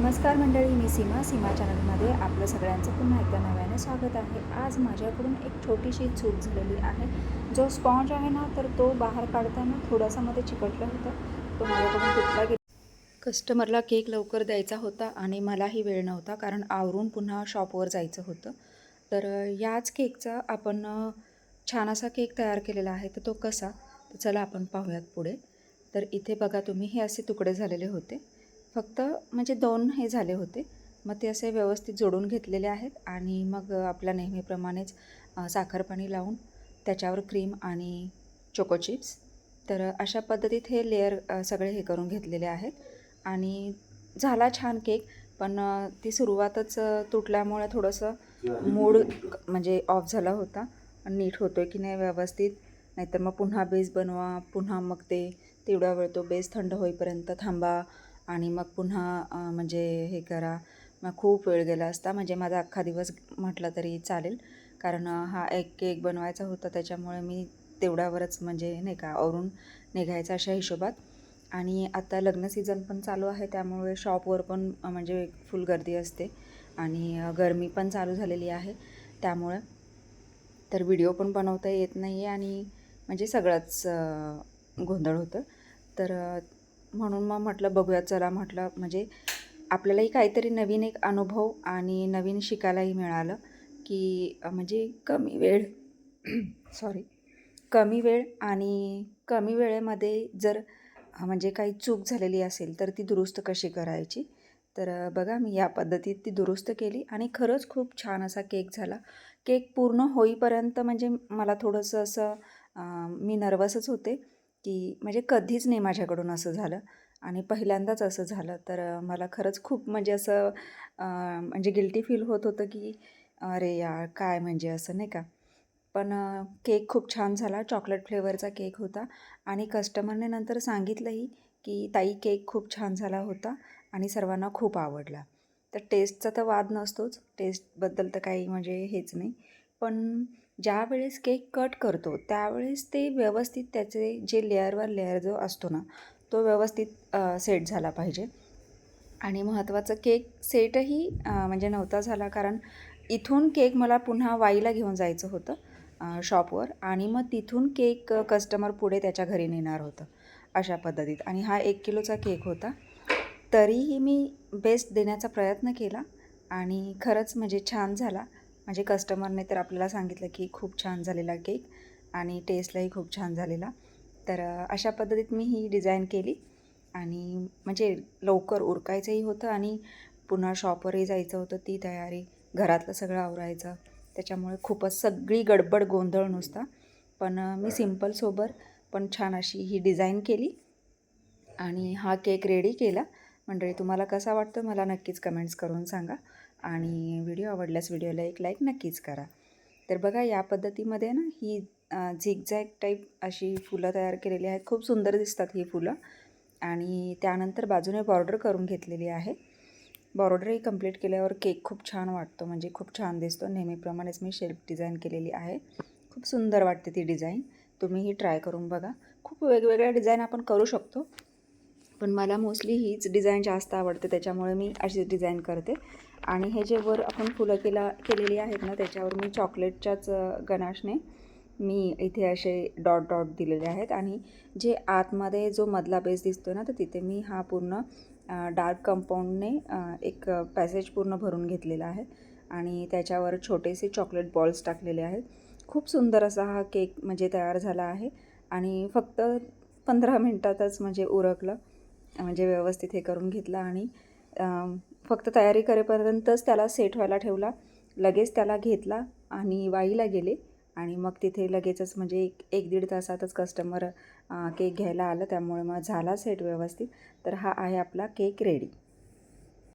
नमस्कार मंडळी मी सीमा. सीमा चॅनलमध्ये आपलं सगळ्यांचं पुन्हा एकदा नव्याने स्वागत आहे. आज माझ्याकडून एक छोटीशी चूक झालेली आहे. जो स्पॉन्ज आहे ना तर तो बाहेर काढताना थोडासा मध्ये चिकटला होता. तो माझ्याकडून तुटला गेला. कस्टमरला केक लवकर द्यायचा होता आणि मलाही वेळ नव्हता कारण आवरून पुन्हा शॉपवर जायचं होतं. तर याच केकचा आपण छान असा केक तयार केलेला आहे तर तो कसा? तर चला आपण पाहूयात पुढे. तर इथे बघा तुम्ही हे असे तुकडे झालेले होते. फक्त म्हणजे दोन हे झाले होते. मग ते असे व्यवस्थित जोडून घेतलेले आहेत आणि मग आपल्या नेहमीप्रमाणेच साखरपाणी लावून त्याच्यावर क्रीम आणि चोको चिप्स तर अशा पद्धतीत हे लेअर सगळे हे करून घेतलेले आहेत. आणि झाला छान केक पण ती सुरुवातच तुटल्यामुळे थोडंसं मूड म्हणजे ऑफ झाला होता. नीट होतो आहे की नाही व्यवस्थित नाहीतर मग पुन्हा बेस बनवा पुन्हा मग ते तेवढा वेळ तो बेस थंड होईपर्यंत थांबा आणि मग पुन्हा म्हणजे हे करा. मग खूप वेळ गेला असता. म्हणजे माझा अख्खा दिवस म्हटलं तरी चालेल. कारण हा एक केक बनवायचा होता. त्याच्यामुळे मी तेवढ्यावरच म्हणजे नाही का आवरून निघायचं अशा हिशोबात. आणि आता लग्न सीझन पण चालू आहे. त्यामुळे शॉपवर पण म्हणजे फुल गर्दी असते. आणि गर्मी गरमी पण चालू झालेली आहे. त्यामुळे तर व्हिडिओ पण बनवता येत नाही आहे आणि म्हणजे सगळंच गोंधळ होतं. तर म्हणून मग म्हटलं बघूया चला म्हटलं. म्हणजे आपल्यालाही काहीतरी नवीन एक अनुभव आणि नवीन शिकायलाही मिळालं की म्हणजे कमी वेळ सॉरी कमी वेळ आणि कमी वेळेमध्ये जर म्हणजे काही चूक झालेली असेल तर ती दुरुस्त कशी करायची? तर बघा मी या पद्धतीत ती दुरुस्त केली आणि खरंच खूप छान असा केक झाला. केक पूर्ण होईपर्यंत म्हणजे मला थोडंसं असं मी नर्वसच होते. की म्हणजे कधीच नाही माझ्याकडून असं झालं. आणि पहिल्यांदाच असं झालं. तर मला खरंच खूप म्हणजे असं म्हणजे गिल्टी फील होत होतं की अरे यार काय म्हणजे असं नाही का? पण केक खूप छान झाला. चॉकलेट फ्लेवरचा केक होता. आणि कस्टमरने नंतर सांगितलंही की ताई केक खूप छान झाला होता आणि सर्वांना खूप आवडला. तर टेस्टचा तर वाद नसतोच. टेस्टबद्दल तर काही म्हणजे हेच नाही. पण ज्या वेळेस केक कट करतो त्यावेळेस ते व्यवस्थित त्याचे जे लेअरवर लेअर जो असतो ना तो व्यवस्थित सेट झाला पाहिजे. आणि महत्त्वाचं केक सेटही म्हणजे नव्हता झाला कारण इथून केक मला पुन्हा वाईला घेऊन जायचं होतं शॉपवर आणि मग तिथून केक कस्टमर पुढे त्याच्या घरी नेणार होतं अशा पद्धतीत. आणि हा एक किलोचा केक होता. तरीही मी बेस्ट देण्याचा प्रयत्न केला आणि खरंच म्हणजे छान झाला. म्हणजे कस्टमरने तर आपल्याला सांगितलं की खूप छान झालेला केक आणि टेस्टलाही खूप छान झालेला. तर अशा पद्धतीत मी ही डिझाईन केली आणि म्हणजे लवकर उरकायचंही होतं आणि पुन्हा शॉपवरही जायचं होतं ती तयारी घरातलं सगळं आवरायचं. त्याच्यामुळे खूपच सगळी गडबड गोंधळ नुसता. पण मी सिंपल सोबर पण छान अशी ही डिझाईन केली आणि हा केक रेडी केला. मंडळी तुम्हाला कसा वाटतो? मला नक्कीच कमेंट्स करून सांगा. आणि व्हिडिओ आवडल्यास व्हिडिओला एक लाईक नक्कीच करा. तर बघा या पद्धतीमध्ये ना ही झिगझॅग टाईप अशी फुलं तयार केलेली आहेत. खूप सुंदर दिसतात ही फुलं. आणि त्यानंतर बाजूने बॉर्डर करून घेतलेली आहे. बॉर्डरही कंप्लीट केल्यावर केक खूप छान वाटतो. म्हणजे खूप छान दिसतो. नेहमीप्रमाणेच मी शेल्फ डिझाईन केलेली आहे. खूप सुंदर वाटते ती डिझाईन. तुम्हीही ट्राय करून बघा. खूप वेगवेगळ्या डिझाईन आपण करू शकतो. पण मला मोस्टली हीच डिझाईन जास्त आवडते. त्याच्यामुळे मी अशीच डिझाईन करते. आणि हे जे वर आपण फुलं केला केलेली आहेत ना त्याच्यावर मी चॉकलेटच्याच गणाशने मी इथे असे डॉट डॉट दिलेले आहेत. आणि जे आतमध्ये जो मधला बेस दिसतो ना तर तिथे मी हा पूर्ण डार्क कंपाऊंडने एक पॅसेज पूर्ण भरून घेतलेला आहे. आणि त्याच्यावर छोटेसे चॉकलेट बॉल्स टाकलेले आहेत. खूप सुंदर असा हा केक म्हणजे तयार झाला आहे. आणि फक्त पंधरा मिनटातच म्हणजे उरकलं. म्हणजे व्यवस्थित हे करून घेतलं आणि फक्त तयारी करेपर्यंतच त्याला सेट व्हायला ठेवला. लगेच त्याला घेतला आणि वाईला गेले. आणि मग तिथे लगेचच म्हणजे एक एक दीड तासातच कस्टमर केक घ्यायला आलं. त्यामुळे मग झाला सेट व्यवस्थित. तर हा आहे आपला केक रेडी